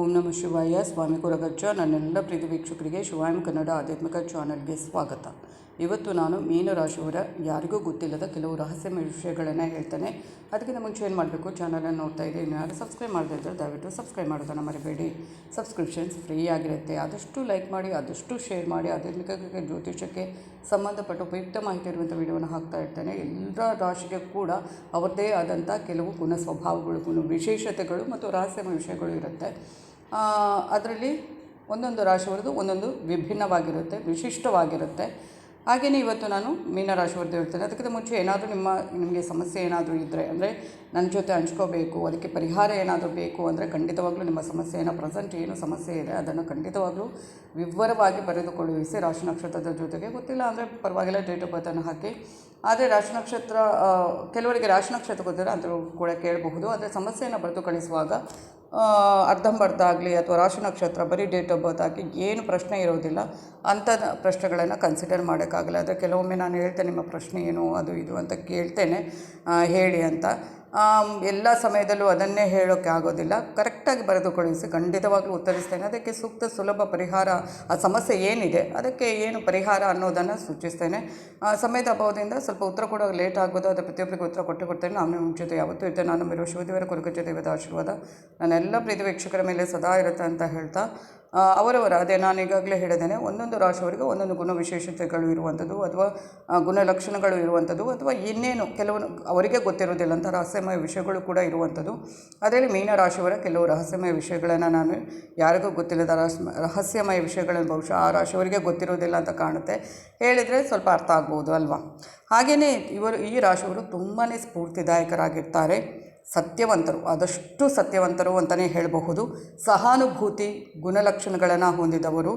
ಓಂ ನಮಃ ಶಿವಾಯ. ಸ್ವಾಮಿ ಕೊರಗಜ್ಜ. ನನ್ನೆಲ್ಲ ಪ್ರೀತಿ ವೀಕ್ಷಕರಿಗೆ ಶಿವಾಯಂ ಕನ್ನಡ ಆಧ್ಯಾತ್ಮಿಕ ಚಾನಲ್ಗೆ ಸ್ವಾಗತ. ಇವತ್ತು ನಾನು ಮೀನರಾಶಿಯವರ ಯಾರಿಗೂ ಗೊತ್ತಿಲ್ಲದ ಕೆಲವು ರಹಸ್ಯ ವಿಷಯಗಳನ್ನು ಹೇಳ್ತೇನೆ. ಅದಕ್ಕಿಂತ ಮುಂಚೆ ಏನು ಮಾಡಬೇಕು? ಚಾನಲನ್ನು ನೋಡ್ತಾ ಇದ್ದರೆ ಇನ್ನು ಸಬ್ಸ್ಕ್ರೈಬ್ ಮಾಡದೇ ಇದ್ದರೆ ದಯವಿಟ್ಟು ಸಬ್ಸ್ಕ್ರೈಬ್ ಮಾಡೋದನ್ನು ಮರಿಬೇಡಿ. ಸಬ್ಸ್ಕ್ರಿಪ್ಷನ್ಸ್ ಫ್ರೀ ಆಗಿರುತ್ತೆ. ಆದಷ್ಟು ಲೈಕ್ ಮಾಡಿ, ಆದಷ್ಟು ಶೇರ್ ಮಾಡಿ. ಆಧ್ಯಾತ್ಮಿಕ ಜ್ಯೋತಿಷಕ್ಕೆ ಸಂಬಂಧಪಟ್ಟ ಉಪಯುಕ್ತ ಮಾಹಿತಿ ಇರುವಂಥ ವಿಡಿಯೋನ ಹಾಕ್ತಾ ಇರ್ತೇನೆ. ಎಲ್ಲ ರಾಶಿಗೆ ಕೂಡ ಅವರದೇ ಆದಂಥ ಕೆಲವು ಗುಣ ಸ್ವಭಾವಗಳು ವಿಶೇಷತೆಗಳು ಮತ್ತು ರಹಸ್ಯಮ ವಿಷಯಗಳು ಇರುತ್ತೆ. ಅದರಲ್ಲಿ ಒಂದೊಂದು ರಾಶಿಯವರದು ಒಂದೊಂದು ವಿಭಿನ್ನವಾಗಿರುತ್ತೆ ವಿಶಿಷ್ಟವಾಗಿರುತ್ತೆ. ಹಾಗೆಯೇ ಇವತ್ತು ನಾನು ಮೀನರಾಶಿಯವ್ರದ್ದು ಹೇಳ್ತೇನೆ. ಅದಕ್ಕಿಂತ ಮುಂಚೆ ಏನಾದರೂ ನಿಮ್ಮ, ನಿಮಗೆ ಸಮಸ್ಯೆ ಏನಾದರೂ ಇದ್ದರೆ ಅಂದರೆ ನನ್ನ ಜೊತೆ ಹಂಚ್ಕೋಬೇಕು, ಅದಕ್ಕೆ ಪರಿಹಾರ ಏನಾದರೂ ಬೇಕು ಅಂದರೆ ಖಂಡಿತವಾಗ್ಲೂ ನಿಮ್ಮ ಸಮಸ್ಯೆಯನ್ನು ಪ್ರೆಸೆಂಟ್ ಏನು ಸಮಸ್ಯೆ ಇದೆ ಅದನ್ನು ಖಂಡಿತವಾಗಲೂ ವಿವರವಾಗಿ ಬರೆದುಕೊಳ್ಳುವಿಸಿ ರಾಶಿ ನಕ್ಷತ್ರದ ಜೊತೆಗೆ ಗೊತ್ತಿಲ್ಲ ಅಂದರೆ ಪರವಾಗಿಲ್ಲ ಡೇಟ್ ಆಫ್ ಬರ್ತನ್ನು ಹಾಕಿ. ಆದರೆ ರಾಶಿ ನಕ್ಷತ್ರ ಕೆಲವರಿಗೆ ರಾಶಿ ನಕ್ಷತ್ರ ಗೊತ್ತಿಲ್ಲ ಅಂದರೂ ಕೂಡ ಕೇಳಬಹುದು. ಆದರೆ ಸಮಸ್ಯೆಯನ್ನು ಬರೆದು ಕಳಿಸುವಾಗ ಅರ್ಧಂಬರ್ಧ ಆಗಲಿ ಅಥವಾ ರಾಶಿ ನಕ್ಷತ್ರ ಬರೀ ಡೇಟ್ ಆಫ್ ಬರ್ತ್ ಹಾಕಿ ಏನು ಪ್ರಶ್ನೆ ಇರೋದಿಲ್ಲ ಅಂಥ ಪ್ರಶ್ನೆಗಳನ್ನು ಕನ್ಸಿಡರ್ ಮಾಡೋಕ್ಕಾಗಲ್ಲ ಆದರೆ ಕೆಲವೊಮ್ಮೆ ನಾನು ಹೇಳ್ತೇನೆ, ನಿಮ್ಮ ಪ್ರಶ್ನೆ ಏನು, ಅದು ಇದು ಅಂತ ಕೇಳ್ತೇನೆ ಹೇಳಿ ಅಂತ. ಎಲ್ಲ ಸಮಯದಲ್ಲೂ ಅದನ್ನೇ ಹೇಳೋಕ್ಕೆ ಆಗೋದಿಲ್ಲ. ಕರೆಕ್ಟಾಗಿ ಬರೆದು ಕಳುಹಿಸಿ ಖಂಡಿತವಾಗ್ಲೂ ಉತ್ತರಿಸ್ತೇನೆ. ಅದಕ್ಕೆ ಸೂಕ್ತ ಸುಲಭ ಪರಿಹಾರ, ಆ ಸಮಸ್ಯೆ ಏನಿದೆ, ಅದಕ್ಕೆ ಏನು ಪರಿಹಾರ ಅನ್ನೋದನ್ನು ಸೂಚಿಸ್ತೇನೆ. ಸಮಯದ ಅಭಾವದಿಂದ ಸ್ವಲ್ಪ ಉತ್ತರ ಕೊಡೋಕೆ ಲೇಟ್ ಆಗ್ಬೋದು ಅದು ಪ್ರತಿಯೊಬ್ಬರಿಗೆ ಉತ್ತರ ಕೊಟ್ಟು ಕೊಡ್ತೇನೆ. ನಾನು ನಿಮ್ಮ ಯಾವತ್ತೂ ಇರ್ತೇನೆ. ನಾನು ಮೇರೋ ಶಿವದೇವರ ಕುರುಕಚ ದೇವದ ಆಶೀರ್ವಾದ. ನನ್ನೆಲ್ಲ ಪ್ರೀತಿ ವೀಕ್ಷಕರ ಮೇಲೆ ಸದಾ ಇರುತ್ತೆ ಅಂತ ಹೇಳ್ತಾ ಅವರವರ, ಅದೇ ನಾನು ಈಗಾಗಲೇ ಹೇಳಿದ್ದೇನೆ, ಒಂದೊಂದು ರಾಶಿಯವರಿಗೆ ಒಂದೊಂದು ಗುಣ ವಿಶೇಷತೆಗಳು ಇರುವಂಥದ್ದು ಅಥವಾ ಗುಣಲಕ್ಷಣಗಳು ಇರುವಂಥದ್ದು ಅಥವಾ ಇನ್ನೇನು ಕೆಲವೊಂದು, ಅವರಿಗೆ ಗೊತ್ತಿರೋದಿಲ್ಲ ಅಂತ ರಹಸ್ಯಮಯ ವಿಷಯಗಳು ಕೂಡ ಇರುವಂಥದ್ದು. ಅದರಲ್ಲಿ ಮೀನ ರಾಶಿಯವರ ಕೆಲವು ರಹಸ್ಯಮಯ ವಿಷಯಗಳನ್ನು ನಾನು ಯಾರಿಗೂ ಗೊತ್ತಿಲ್ಲದ ರಹಸ್ಯ ರಹಸ್ಯಮಯ ವಿಷಯಗಳನ್ನು ಬಹುಶಃ ಆ ರಾಶಿಯವರಿಗೆ ಗೊತ್ತಿರೋದಿಲ್ಲ ಅಂತ ಕಾಣುತ್ತೆ. ಹೇಳಿದರೆ ಸ್ವಲ್ಪ ಅರ್ಥ ಆಗ್ಬೋದು ಅಲ್ವಾ? ಹಾಗೆಯೇ ಇವರು, ಈ ರಾಶಿಯವರು ತುಂಬಾ ಸ್ಫೂರ್ತಿದಾಯಕರಾಗಿರ್ತಾರೆ. ಸತ್ಯವಂತರು, ಆದಷ್ಟು ಸತ್ಯವಂತರು ಅಂತಲೇ ಹೇಳಬಹುದು. ಸಹಾನುಭೂತಿ ಗುಣಲಕ್ಷಣಗಳನ್ನು ಹೊಂದಿದವರು.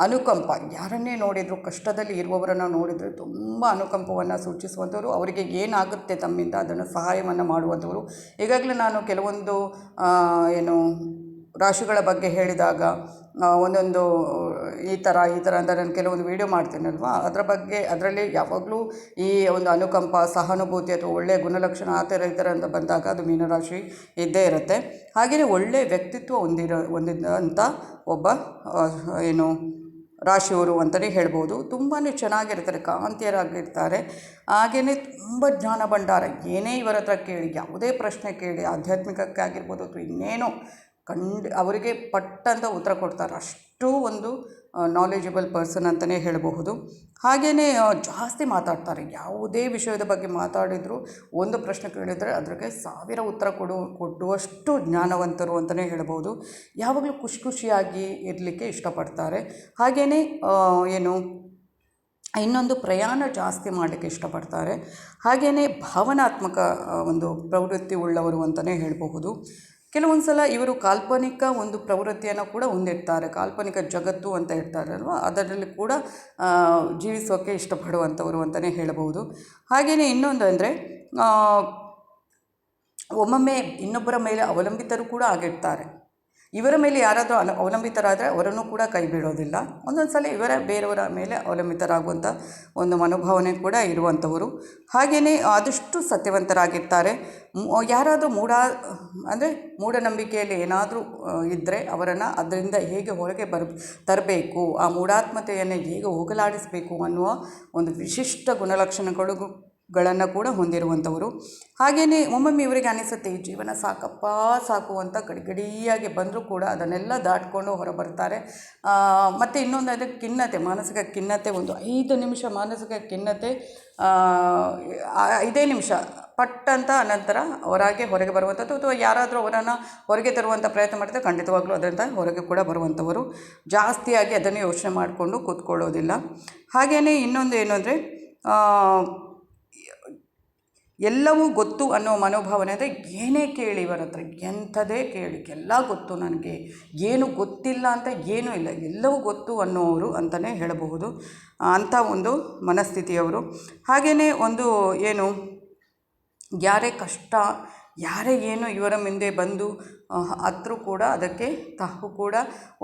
ಅನುಕಂಪ, ಯಾರನ್ನೇ ನೋಡಿದರೂ, ಕಷ್ಟದಲ್ಲಿ ಇರುವವರನ್ನು ನೋಡಿದರೆ ತುಂಬ ಅನುಕಂಪವನ್ನು ಸೂಚಿಸುವಂಥವರು. ಅವರಿಗೆ ಏನಾಗುತ್ತೆ ತಮ್ಮಿಂದ, ಅದನ್ನು ಸಹಾಯವನ್ನು ಮಾಡುವಂಥವರು. ಈಗಾಗಲೇ ನಾನು ಕೆಲವೊಂದು ಏನು ರಾಶಿಗಳ ಬಗ್ಗೆ ಹೇಳಿದಾಗ ಒಂದೊಂದು, ಈ ಥರ ಈ ಥರ ಅಂತ ನಾನು ಕೆಲವೊಂದು ವೀಡಿಯೋ ಮಾಡ್ತೀನಲ್ವಾ? ಅದರ ಬಗ್ಗೆ, ಅದರಲ್ಲಿ ಯಾವಾಗಲೂ ಈ ಒಂದು ಅನುಕಂಪ, ಸಹಾನುಭೂತಿ ಅಥವಾ ಒಳ್ಳೆಯ ಗುಣಲಕ್ಷಣ ಆ ಥರ ಈ ಥರ ಅಂತ ಬಂದಾಗ ಅದು ಮೀನರಾಶಿ ಇದ್ದೇ ಇರುತ್ತೆ. ಹಾಗೆಯೇ ಒಳ್ಳೆಯ ವ್ಯಕ್ತಿತ್ವ ಹೊಂದಿರೋ ಹೊಂದಿದಂಥ ಒಬ್ಬ ಏನು, ರಾಶಿಯವರು ಅಂತಲೇ ಹೇಳ್ಬೋದು. ತುಂಬಾ ಚೆನ್ನಾಗಿರ್ತಾರೆ, ಕಾಂತಿಯರಾಗಿರ್ತಾರೆ. ಹಾಗೆಯೇ ತುಂಬ ಜ್ಞಾನ ಭಂಡಾರ, ಏನೇ ಇವರ ಹತ್ರ ಕೇಳಿ, ಯಾವುದೇ ಪ್ರಶ್ನೆ ಕೇಳಿ ಆಧ್ಯಾತ್ಮಿಕಕ್ಕೆ ಆಗಿರ್ಬೋದು ಅಥವಾ ಇನ್ನೇನೋ ಕಂಡು ಅವರಿಗೆ ಪಟ್ಟಂತ ಉತ್ತರ ಕೊಡ್ತಾರೆ. ಅಷ್ಟು ಒಂದು ನಾಲೆಜಬಲ್ ಪರ್ಸನ್ ಅಂತಲೇ ಹೇಳಬಹುದು. ಹಾಗೆಯೇ ಜಾಸ್ತಿ ಮಾತಾಡ್ತಾರೆ. ಯಾವುದೇ ವಿಷಯದ ಬಗ್ಗೆ ಮಾತಾಡಿದರೂ ಒಂದು ಪ್ರಶ್ನೆ ಕೇಳಿದರೆ ಅದಕ್ಕೆ ಸಾವಿರ ಉತ್ತರ ಕೊಡು, ಕೊಡುವಷ್ಟು ಜ್ಞಾನವಂತರು ಅಂತಲೇ ಹೇಳ್ಬೋದು ಯಾವಾಗಲೂ ಖುಷಿ ಖುಷಿಯಾಗಿ ಇರಲಿಕ್ಕೆ ಇಷ್ಟಪಡ್ತಾರೆ. ಹಾಗೆಯೇ ಏನು, ಇನ್ನೊಂದು ಪ್ರಯಾಣ ಜಾಸ್ತಿ ಮಾಡಲಿಕ್ಕೆ ಇಷ್ಟಪಡ್ತಾರೆ. ಹಾಗೆಯೇ ಭಾವನಾತ್ಮಕ ಒಂದು ಪ್ರವೃತ್ತಿ ಉಳ್ಳವರು ಅಂತಲೇ ಹೇಳಬಹುದು. ಕೆಲವೊಂದು ಸಲ ಇವರು ಕಾಲ್ಪನಿಕ ಒಂದು ಪ್ರವೃತ್ತಿಯನ್ನು ಕೂಡ ಹೊಂದಿರ್ತಾರೆ ಕಾಲ್ಪನಿಕ ಜಗತ್ತು ಅಂತ ಇರ್ತಾರಲ್ವ ಅದರಲ್ಲಿ ಕೂಡ ಜೀವಿಸೋಕ್ಕೆ ಇಷ್ಟಪಡುವಂಥವ್ರು ಅಂತಲೇ ಹೇಳಬಹುದು. ಹಾಗೆಯೇ ಇನ್ನೊಂದು ಅಂದರೆ ಒಮ್ಮೊಮ್ಮೆ ಇನ್ನೊಬ್ಬರ ಮೇಲೆ ಅವಲಂಬಿತರು ಕೂಡ ಆಗಿರ್ತಾರೆ. ಇವರ ಮೇಲೆ ಯಾರಾದರೂ ಅಲ ಅವಲಂಬಿತರಾದರೆ ಅವರನ್ನು ಕೂಡ ಕೈ ಬಿಡೋದಿಲ್ಲ ಒಂದೊಂದು ಸಲ ಇವರ ಬೇರೆಯವರ ಮೇಲೆ ಅವಲಂಬಿತರಾಗುವಂಥ ಒಂದು ಮನೋಭಾವನೆ ಕೂಡ ಇರುವಂಥವರು ಹಾಗೆಯೇ ಆದಷ್ಟು ಸತ್ಯವಂತರಾಗಿರ್ತಾರೆ. ಯಾರಾದರೂ ಮೂಢ, ಅಂದರೆ ಮೂಢನಂಬಿಕೆಯಲ್ಲಿ ಏನಾದರೂ ಇದ್ದರೆ ಅವರನ್ನು ಅದರಿಂದ ಹೇಗೆ ಹೊರಗೆ ಬರ್, ತರಬೇಕು, ಆ ಮೂಢಾತ್ಮತೆಯನ್ನು ಹೇಗೆ ಹೋಗಲಾಡಿಸಬೇಕು ಅನ್ನುವ ಒಂದು ವಿಶಿಷ್ಟ ಗುಣಲಕ್ಷಣಗಳು ಗಳನ್ನು ಕೂಡ ಹೊಂದಿರುವಂಥವರು. ಹಾಗೆಯೇ ಒಮ್ಮೊಮ್ಮೆ ಇವರಿಗೆ ಅನಿಸುತ್ತೆ, ಈ ಜೀವನ ಸಾಕಪ್ಪ, ಸಾಕು ಅಂತ ಗಡಿಗಡಿಯಾಗಿ ಬಂದರೂ ಕೂಡ ಅದನ್ನೆಲ್ಲ ದಾಟ್ಕೊಂಡು ಹೊರಬರ್ತಾರೆ. ಮತ್ತು ಇನ್ನೊಂದು ಅದು ಖಿನ್ನತೆ, ಮಾನಸಿಕ ಖಿನ್ನತೆ, ಒಂದು ಐದು ನಿಮಿಷ ಮಾನಸಿಕ ಖಿನ್ನತೆ ಐದೇ ನಿಮಿಷ ಪಟ್ಟಂತ ಅನಂತರ ಅವರಾಗೆ ಹೊರಗೆ ಬರುವಂಥದ್ದು ಅಥವಾ ಯಾರಾದರೂ ಅವರನ್ನು ಹೊರಗೆ ತರುವಂಥ ಪ್ರಯತ್ನ ಮಾಡಿದರೆ ಖಂಡಿತವಾಗ್ಲೂ ಅದರಿಂದ ಹೊರಗೆ ಕೂಡ ಬರುವಂಥವರು. ಜಾಸ್ತಿಯಾಗಿ ಅದನ್ನು ಯೋಚನೆ ಮಾಡಿಕೊಂಡು ಕೂತ್ಕೊಳ್ಳೋದಿಲ್ಲ. ಹಾಗೆಯೇ ಇನ್ನೊಂದು ಏನು ಅಂದರೆ ಎಲ್ಲವೂ ಗೊತ್ತು ಅನ್ನೋ ಮನೋಭಾವನೆ ಅಂದರೆ ಏನೇ ಕೇಳಿ ಇವರ ಹತ್ರ, ಎಂಥದೇ ಕೇಳಿ, ಎಲ್ಲ ಗೊತ್ತು ನನಗೆ. ಏನು ಗೊತ್ತಿಲ್ಲ ಅಂತ ಏನೂ ಇಲ್ಲ, ಎಲ್ಲವೂ ಗೊತ್ತು ಅನ್ನೋರು ಅಂತಲೇ ಹೇಳಬಹುದು. ಅಂಥ ಒಂದು ಮನಸ್ಥಿತಿಯವರು. ಹಾಗೆಯೇ ಒಂದು ಏನು, ಯಾರೇ ಕಷ್ಟ ಯಾರೇ ಏನು ಇವರ ಮುಂದೆ ಬಂದು ಹತ್ತರೂ ಕೂಡ ಅದಕ್ಕೆ ತಾವು ಕೂಡ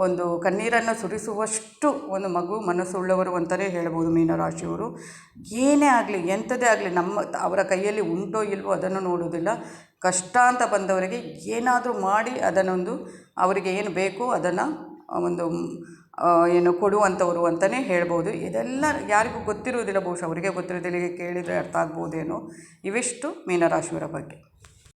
ಒಂದು ಕಣ್ಣೀರನ್ನು ಸುರಿಸುವಷ್ಟು ಒಂದು ಮಗು ಮನಸ್ಸುಳ್ಳವರು ಅಂತಲೇ ಹೇಳ್ಬೋದು ಮೀನರಾಶಿಯವರು. ಏನೇ ಆಗಲಿ ಎಂಥದೇ ಆಗಲಿ, ನಮ್ಮ ಅವರ ಕೈಯಲ್ಲಿ ಉಂಟೋ ಇಲ್ವೋ ಅದನ್ನು ನೋಡೋದಿಲ್ಲ ಕಷ್ಟ ಅಂತ ಬಂದವರಿಗೆ ಏನಾದರೂ ಮಾಡಿ ಅದನ್ನೊಂದು ಅವರಿಗೆ ಏನು ಬೇಕೋ ಅದನ್ನು ಒಂದು ಏನು ಕೊಡುವಂಥವ್ರು ಅಂತಲೇ ಹೇಳ್ಬೋದು. ಇದೆಲ್ಲ ಯಾರಿಗೂ ಗೊತ್ತಿರುವುದಿಲ್ಲ ಬಹುಶಃ, ಅವರಿಗೆ ಗೊತ್ತಿರೋದಿಲ್ಲ ಕೇಳಿದರೆ ಅರ್ಥ ಆಗ್ಬೋದೇನೋ. ಇವಿಷ್ಟು ಮೀನರಾಶಿಯವರ ಬಗ್ಗೆ.